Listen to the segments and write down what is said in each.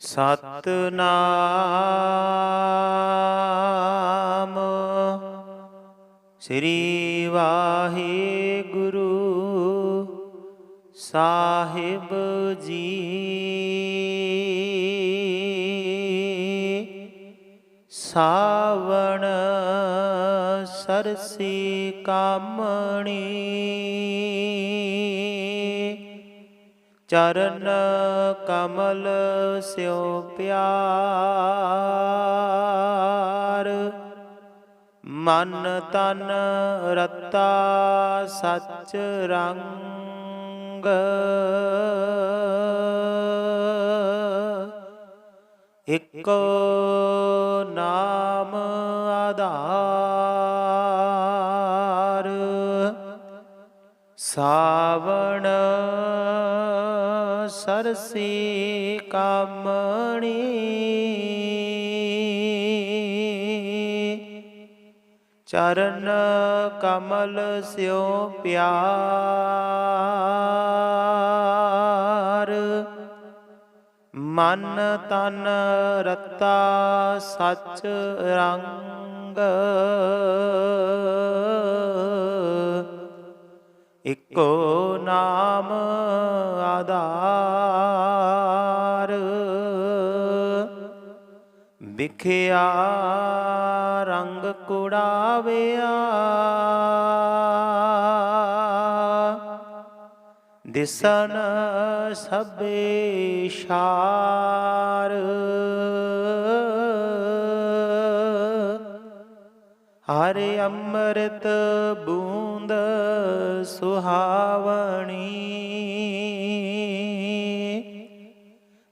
ਸਤਨਾਮ। ਸ੍ਰੀ ਵਾਹਿਗੁਰੂ ਸਾਹਿਬ ਜੀ। ਸਾਵਣ ਸਰਸੀ ਕਾਮਣੀ। ਚਰਨ ਕਮਲ ਸਿਓ ਪਿਆਰ। ਮਨ ਤਨ ਰਤਾ ਸੱਚ ਰੰਗ। ਇਕੋ ਨਾਮ ਆਧਾਰ। ਸਾਵਣ ਸਰਸੀ ਕਾਮਣੀ। ਚਰਨ ਕਮਲ ਸਿਓ ਪਿਆਰ। ਮਨ ਤਨ ਰਤਾ ਸਚ ਰੰਗ। ਇਕੋ ਨਾਮ ਆਧਾਰ। ਵਿਖਿਆ ਰੰਗ ਕੁੜਾਵਿਆ। ਦਿਸਨ ਸਭੇ ਸ਼ਾਰ। ਹਰਿ ਅੰਮ੍ਰਿਤ ਬੂੰਦ ਸੁਹਾਵਣੀ।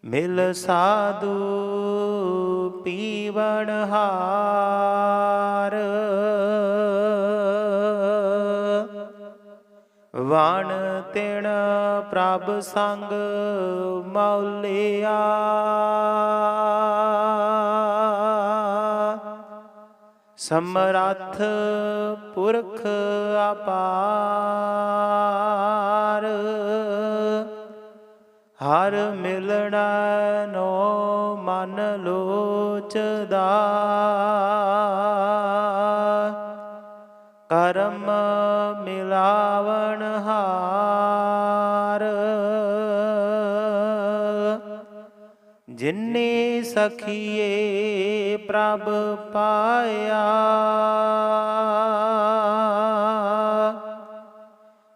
ਮਿਲ ਸਾਧੂ ਪੀਵਣ ਹਾਰ। ਵਣ ਤਿਣ ਪ੍ਰਭ ਸੰਗ ਮੌਲਿਆ। ਸਮਰੱਥ ਪੁਰਖ ਅਪਾਰ। ਹਰ ਮਿਲਣਾ ਨੋ ਮਨ ਲੋਚਦਾ। ਜਿਨੇ ਸਖੀਏ ਪ੍ਰਭ ਪਾਇਆ।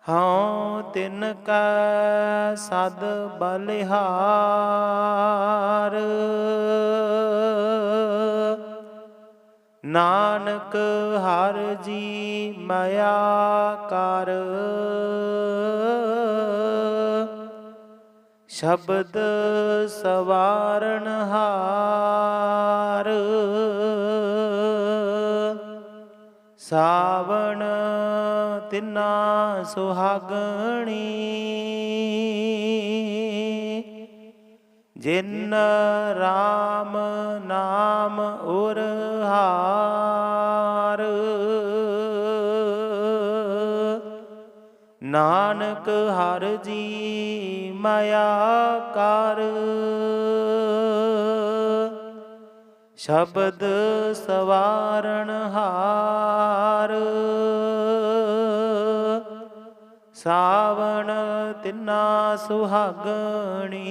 ਹਉ ਤਿਨ ਕੈ ਸਦ ਬਲਿਹਾਰ। ਨਾਨਕ ਹਰ ਜੀ ਮਇਆ ਕਰ। ਸ਼ਬਦ ਸਵਾਰਨ ਹਾਰ। ਸਾਵਣ ਤਿਨਾ ਸੁਹਾਗਣੀ। ਜਿਨ ਰਾਮ ਨਾਮ ਉਰ ਨਾਨਕ ਹਰ ਜੀ ਮਾਇਆ ਕਰ। ਸ਼ਬਦ ਸਵਾਰਨ ਹਾਰ। ਸਾਵਣ ਤਿਨਾ ਸੁਹਾਗਣੀ।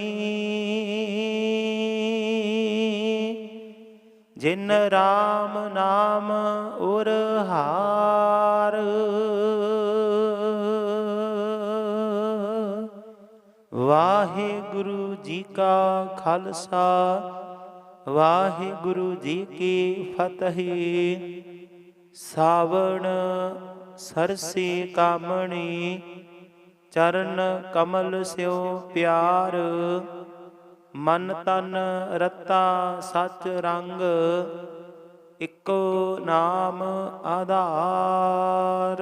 ਜਿਨ ਰਾਮ ਨਾਮ ਉਰ ਹਾਰ। ਵਾਹਿਗੁਰੂ ਜੀ ਕਾ ਖਾਲਸਾ ਵਾਹਿਗੁਰੂ ਜੀ ਕੀ ਫਤਿਹ। ਸਾਵਣ ਸਰਸੀ ਕਾਮਣੀ, ਚਰਨ ਕਮਲ ਸਿਓ ਪਿਆਰ। ਮਨ ਤਨ ਰਤਾ ਸਚ ਰੰਗ, ਇੱਕੋ ਨਾਮ ਆਧਾਰ।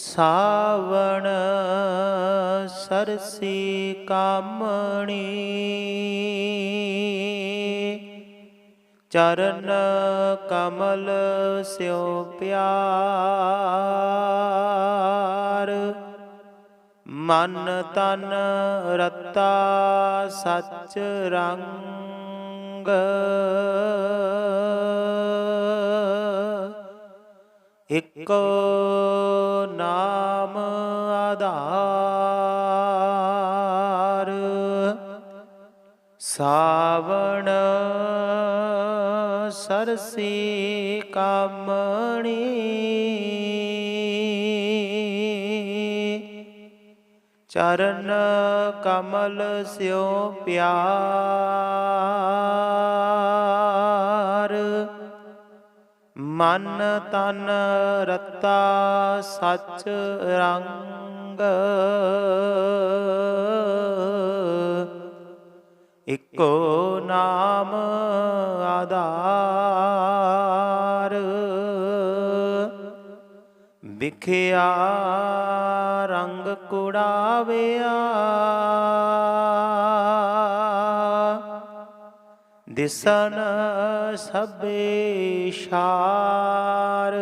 ਸਾਵਣ ਸਰਸੀ ਕਾਮਣੀ। ਚਰਨ ਕਮਲ ਸਿਓ ਪਿਆਰ। ਮਨ ਤਨ ਰਤਾ ਸੱਚ ਰੰਗ। ਇਕੋ ਨਾਮ ਆਧਾਰ ਸਾਵਣ ਸਰਸੀ ਕਾਮਣੀ। ਚਰਨ ਕਮਲ ਸਿਓ ਪਿਆਰ ਮਨ ਤਨ ਰਤਾ ਸੱਚ ਰੰਗ। ਇਕੋ ਨਾਮ ਆਧਾਰ। ਵਿਖਿਆ ਰੰਗ ਕੁੜਾਵਿਆ। ਦਿਸਨ ਸਭੇ ਸ਼ਾਰ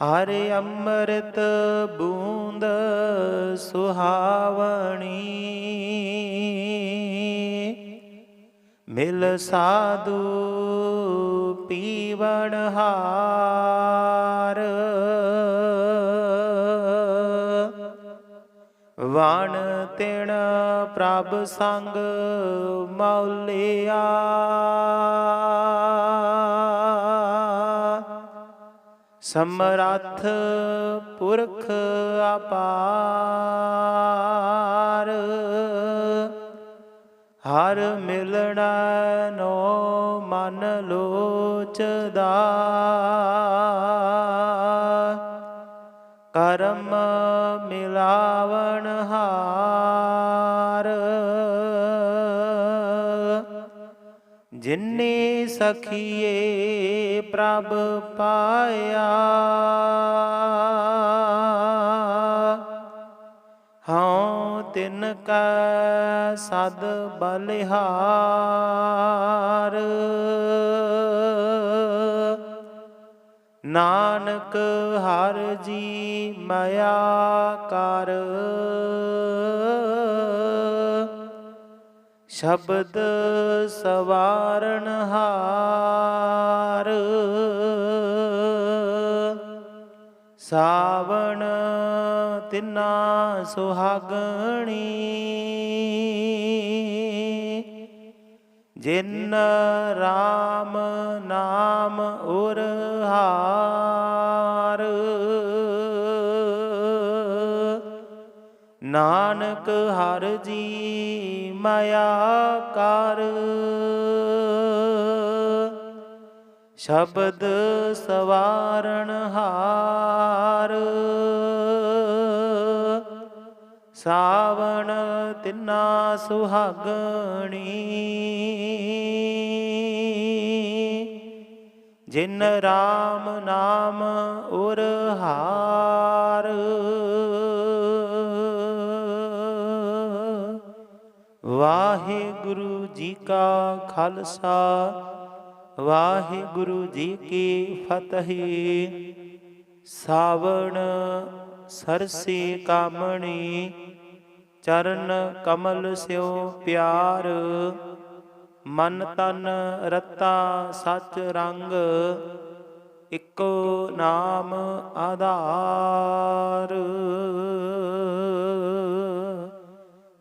ਹਰਿ ਅੰਮ੍ਰਿਤ ਬੂੰਦ ਸੁਹਾਵਣੀ। ਮਿਲ ਸਾਧੂ ਪੀਵਣ ਹਾਰ। ਵਣ ਤਿਣ ਪ੍ਰਭ ਸੰਗ ਮੌਲਿਆ। ਸਮਰੱਥ ਪੁਰਖ ਅਪਾਰ ਹਰ ਮਿਲਣਾ ਨੋ ਮਨ ਲੋਚਦਾ। ਜਿਨੇ ਸਖੀਏ ਪ੍ਰਭ ਪਾਇਆ ਹਉ ਤਿਨ ਕੈ ਸਦ ਬਲਿਹਾਰ। ਨਾਨਕ ਹਰ ਜੀ ਮਾਇਆ ਕਰ ਸ਼ਬਦ ਸਵਾਰਨ ਹਾਰ। ਸਾਵਣ ਤਿਨਾ ਸੁਹਾਗਣੀ। ਜਿਨ ਰਾਮ ਨਾਮ ਉਰ ਨਾਨਕ ਹਰ ਜੀ ਮਾਇਆ ਕਰ। ਸ਼ਬਦ ਸਵਾਰਨ ਹਾਰ। ਸਾਵਣ ਤਿਨਾ ਸੁਹਾਗਣੀ। ਜਿਨ ਰਾਮ ਨਾਮ ਉਰ ਵਾਹਿਗੁਰੂ ਜੀ ਕਾ ਖਾਲਸਾ ਵਾਹਿਗੁਰੂ ਜੀ ਕੀ ਫਤਿਹ। ਸਾਵਣ ਸਰਸੀ ਕਾਮਣੀ, ਚਰਨ ਕਮਲ ਸਿਓ ਪਿਆਰ। ਮਨ ਤਨ ਰਤਾ ਸਚ ਰੰਗ, ਇਕੋ ਨਾਮ ਆਧਾਰ।